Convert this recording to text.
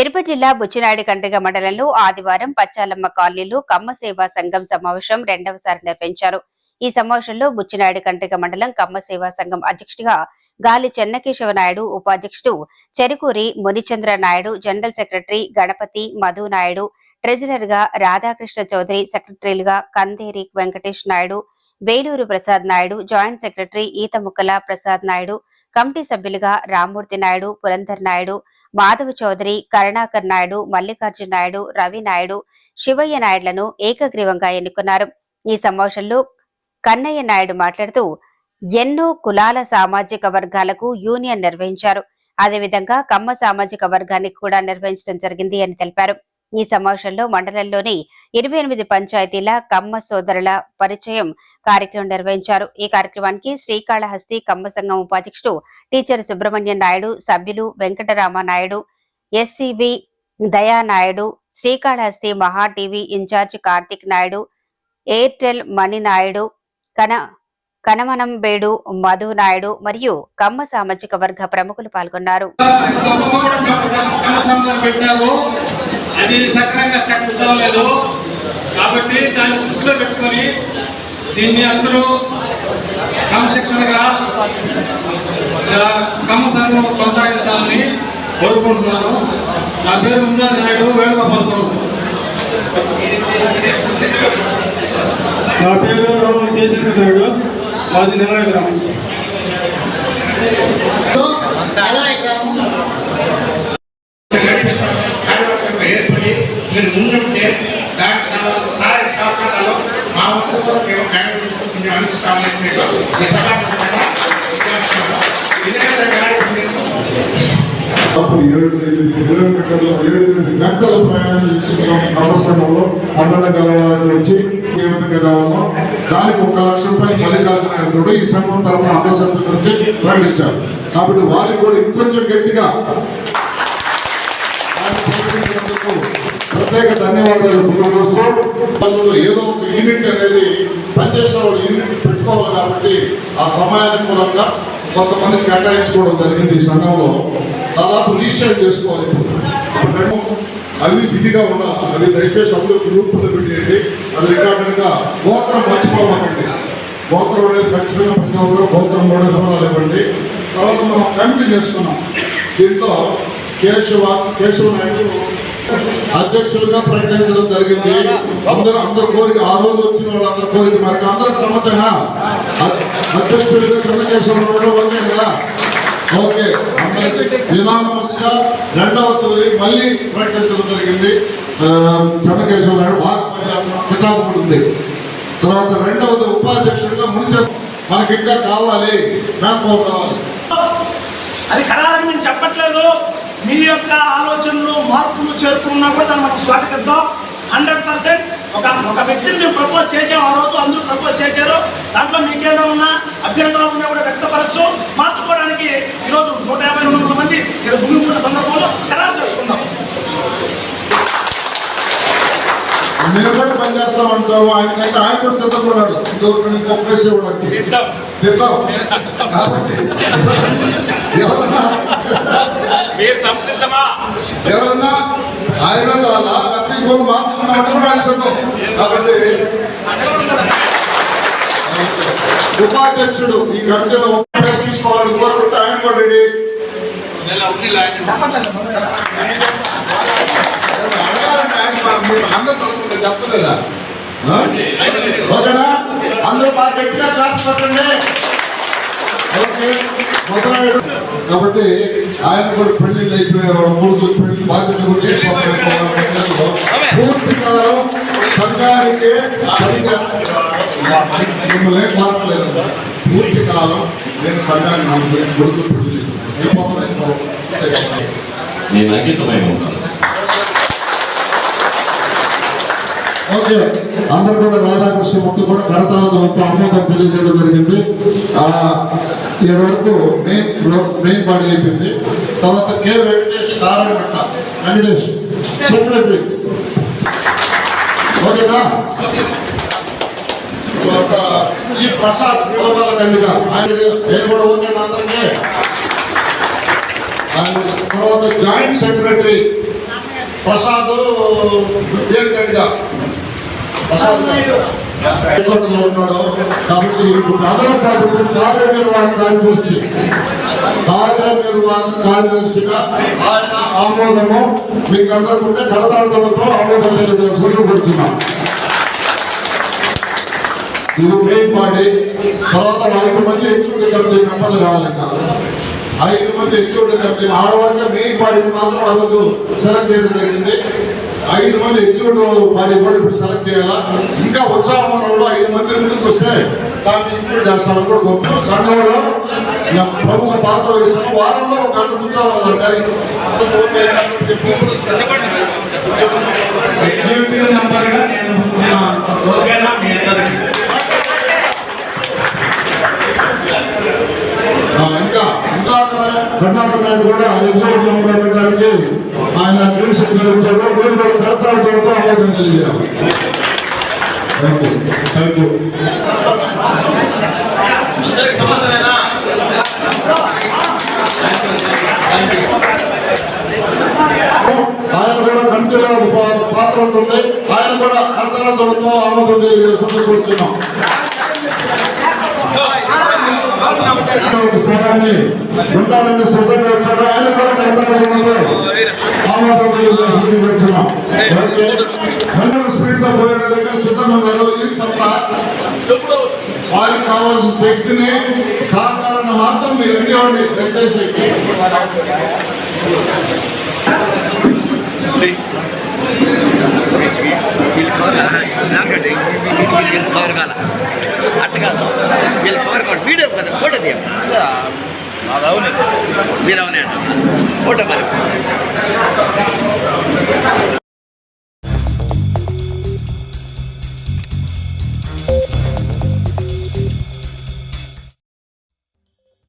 తిరుపతి జిల్లా బుచ్చినాయుడు కండ్రిగ మండలంలో ఆదివారం పచ్చాలమ్మ కాలనీలో కమ్మ సేవా సంఘం సమావేశం రెండవసారి నిర్వహించారు. ఈ సమావేశంలో బుచ్చినాయుడు కండ్రిగ మండలం కమ్మ సేవా సంఘం అధ్యక్షుడిగా గాలి చెన్నకేశవ నాయుడు ఉపాధ్యక్షుడు చెరుకూరి మునిచంద్ర నాయుడు జనరల్ సెక్రటరీ గణపతి మధు నాయుడు ట్రెజరర్గా Radhakrishna Chowdary సెక్రటరీలుగా Kanderi Venkatesh Naidu Veluru Prasad Naidu joint secretary Ethamukkala Prasad Naidu committee సభ్యులుగా రామ్మూర్తి నాయుడు పురంధర్ నాయుడు మాధవ చౌదరి కరుణాకర్ నాయుడు మల్లికార్జున నాయుడు రవి నాయుడు శివయ్య నాయుడులను ఏకగ్రీవంగా ఎన్నుకున్నారు. ఈ సమావేశంలో కన్నయ్య నాయుడు మాట్లాడుతూ ఎన్నో కులాల సామాజిక వర్గాలకు యూనియన్ నిర్వహించారు. అదేవిధంగా కమ్మ సామాజిక వర్గానికి కూడా నిర్వహించడం జరిగింది అని తెలిపారు. ఈ సమావేశంలో మండలంలోని ఇరవై ఎనిమిది పంచాయతీల కమ్మ సోదరుల పరిచయం కార్యక్రమం నిర్వహించారు. ఈ కార్యక్రమానికి శ్రీకాళహస్తి కమ్మ సంఘం ఉపాధ్యక్షుడు టీచర్ సుబ్రహ్మణ్యం నాయుడు సభ్యులు Venkatarama Naidu SCB Dayanaidu Srikalahasti Maha TV incharge Karthik Naidu Airtel Mani Naidu కన కనమనంబేడు మధు నాయుడు మరియు కమ్మ సామాజిక వర్గ ప్రముఖులు పాల్గొన్నారు. అది సక్రంగా సక్సెస్ అవ్వలేదు. కాబట్టి దాన్ని దృష్టిలో పెట్టుకొని దీన్ని అందరూ క్రమశిక్షణగా సంఘం కొనసాగించాలని కోరుకుంటున్నాను. నా పేరు ముందాది నాయుడు వేణుగోపాలపురం నా పేరు రావు జయశంకర్ నాయుడు మాది నిలయ గ్రామం మీరు ముందుంటే దానికి కావాల్సిన సహాయ సహకారాలు మా వద్ద కూడా మేము కార్యవర్గంతో మేము అందిస్తామని మీరు ఈ సభాపంగా విజయనగరం గారికి ఏడు ఎనిమిది కిలోమీటర్లు ఏడు ఎనిమిది గంటలు ప్రయాణం చేస్తున్నాం అవసరంలో మండల గలవారి నుంచి ఏ విధంగా కావాలో దానికి ఒక లక్ష రూపాయలు మల్లికార్జున నాయుడు ఈ సంఘం తరఫున అండ సభ్యుల నుంచి ప్రకటించారు. కాబట్టి వారికి కూడా ఇంకొంచెం గట్టిగా ప్రత్యేక ధన్యవాదాలు తెలియజేస్తూ అసలు ఏదో ఒక యూనిట్ అనేది పనిచేసే వాళ్ళు యూనిట్ పెట్టుకోవాలి కాబట్టి ఆ సమయానుకూలంగా కొంతమంది కేటాయించుకోవడం జరిగింది ఈ సంఘంలో. దాదాపు రిజిస్టర్ చేసుకోవాలి ఇప్పుడు. అది విధిగా ఉండాలి. అది దయచేసి అందరూ గ్రూపులో పెట్టేయండి. అది రికార్డుగా గోత్రం మర్చిపోవాలండి గోత్రం అనేది ఖచ్చితంగా ప్రతి ఒక్కరు గోత్రం కూడా వివరాలు ఇవ్వండి. తర్వాత మనం కమిటీ చేసుకున్నాం దీంట్లో కేశవ కేశవ నాయుడు అధ్యక్షులుగా ప్రకటించడం జరిగింది. అందరూ అందరు కోరిక ఆ రోజు వచ్చిన వాళ్ళందరి కోరిక మనకి అందరికి సమ్మతేనా అ- అధ్యక్షులుగా ఓకే కదా? ఓకే. అందరికి రెండవ తొలి మళ్ళీ ప్రకటించడం జరిగింది. చంద్రకేశ్వర నాయుడు బాగా పనిచేస్తున్న కితాబు కూడా ఉంది. తర్వాత రెండవది ఉపాధ్యక్షుడిగా ముందు మనకి ఇంకా కావాలి. మ్యాప్ కావాలి అది ఖరారు నేను చెప్పట్లేదు. మీ యొక్క ఆలోచనలు మార్పులు చేరుకున్నా కూడా దాన్ని మనం స్వాగతిద్దాం. హండ్రెడ్ పర్సెంట్ ఒక ఒక వ్యక్తిని మేము ప్రపోజ్ చేసాం ఆ రోజు అందరూ ప్రపోజ్ చేశారు. దాంట్లో మీకేదో ఉన్నా అభ్యంతరాలు ఉన్నా కూడా వ్యక్తపరచు. మార్చుకోవడానికి ఈరోజు నూట యాభై రెండు వందల మంది ఇక్కడ గుమిగూడిన సందర్భంలో ఖరారు చేసుకుందాం. మేము కూడా పనిచేస్తాం అంటాము ఆయనకంటే ఆయన కూడా ఇవ్వడానికి. సిద్ధం. సిద్ధం. కాబట్టి ఎవరన్నా మీరు సంసిద్ధమా? ఎవరన్నా ఆయన కావాలా కత్తి కూడా మార్చుకున్నామంటే కూడా ఆయన సిద్ధం కాబట్టి ఉపాధ్యక్షుడు ఈ కమిటీలో తీసుకోవాలని కోరుకుంటే ఆయన కూడా రెడీ. అడగాలంటే ఆయన మీరు అందరూ తప్పకుండా చెప్పలేదా? ఆ? ఓకేనా? అందరూ బాగా గట్టిగా క్లాస్ పెట్టండి ఓకే మొదలయ్యాడు కాబట్టి ఆయన కూడా పెళ్ళిళ్ళు అయిపోయిన మూడు పెళ్ళి బాధ్యత కూడా చేసుకోవాలి పూర్తి కాలం సంఘానికి మిమ్మల్ని మారట్లేదు పూర్తి కాలం నేను సంఘాన్ని నాకు కొడుకు పెళ్ళి నేను అంకితమై ఉంటాను ఓకే. అందరు కూడా రాధాకృష్ణ మొత్తం కూడా కరతాళతో ఆమోదం తెలియజేయడం జరిగింది. ఇప్పటి వరకు మెయిన్ మెయిన్ బాడీ అయిపోయింది. తర్వాత కే వెంకటేష్ కారణ పట్ట. వెంకటేష్ సెక్రటరీ ఓకేనా? తర్వాత ఈ ప్రసాద్ కులబాల కండిగ ఆయన నేను కూడా ఓకేనా అందరికీ? ఆయన తర్వాత జాయింట్ సెక్రటరీ ప్రసాద్ పేరు గట్టిగా ప్రసాద్. ఉన్నాడు. కాబట్టి ఇప్పుడు అదనపు బాధ్యత కార్యనిర్వహణ కార్యదర్శి కార్యనిర్వాహక కార్యదర్శిగా ఆయన ఆమోదము మీకు అందరికీ కరతాళతో ఆమోదం తెలియజేసి ఇది మెయిన్ బాడీ తర్వాత ఐదు మంది ఎగ్జిక్యూటివ్ కమిటీ మెంబర్లు కావాలి ఐదు మంది ఎగ్జిక్యూటివ్ కమిటీ ఆడవాళ్ళగా మెయిన్ మాత్రం ఆ సెలెక్ట్ చేయడం జరిగింది. ఐదు మంది ఎగ్జిక్యూటివ్ బాడీ కూడా ఇప్పుడు సెలెక్ట్ చేయాలా? ఇంకా ఉత్సాహం ఉన్న ఐదు మంది ముందుకు వస్తే దాన్ని ఇంప్రూవ్ చేస్తామని కూడా గొప్ప సంఘంలో ప్రముఖ పాత్ర వహిస్తున్నాం వారంలో ఒక గంట కూర్చోవాలి కానీ ఎగ్జిక్యూటివ్ మెంబర్గా నేను ఓకేనా మీ అందరికీ ఆ, ఇంకా ఇంకా కర్ణాటక నాయుడు కూడా ఎగ్జిక్యూటివ్ మెంబర్ పెట్టడానికి ఆయన గ్రీన్ సిగ్నల్ ఇచ్చారు మీరు కూడా కరతాళతో ఆమోదం థ్యాంక్ యూ ఆయన కూడా కమిటీలో పాత్ర ఉంటుంది ఆయన కూడా కరతాళతో ఆమోదం తెలియజేసుకుంటూ కూర్చున్నాం ఒక ఉండాలని సిద్ధంగా వచ్చాడా ఆయన కూడా కర్తవ్యంలో ఆమోదం తెలియజేసుకుంటూ కూర్చున్నాం ఓకే హండ్రెడ్ స్పీడ్తో పోయేదానికి సిద్ధంగా ఉన్నారు ఇది తప్ప వారికి కావాల్సిన శక్తిని సహకారాన్ని మాత్రం మీరు ఎందేవండి దయచేసి వీళ్ళు కవర్ కాల అట్ట కాదు వీళ్ళు కవర్ కాదు వీడియో కదా ఫోటో తీయం మీద అవునే ఫోటో మరి.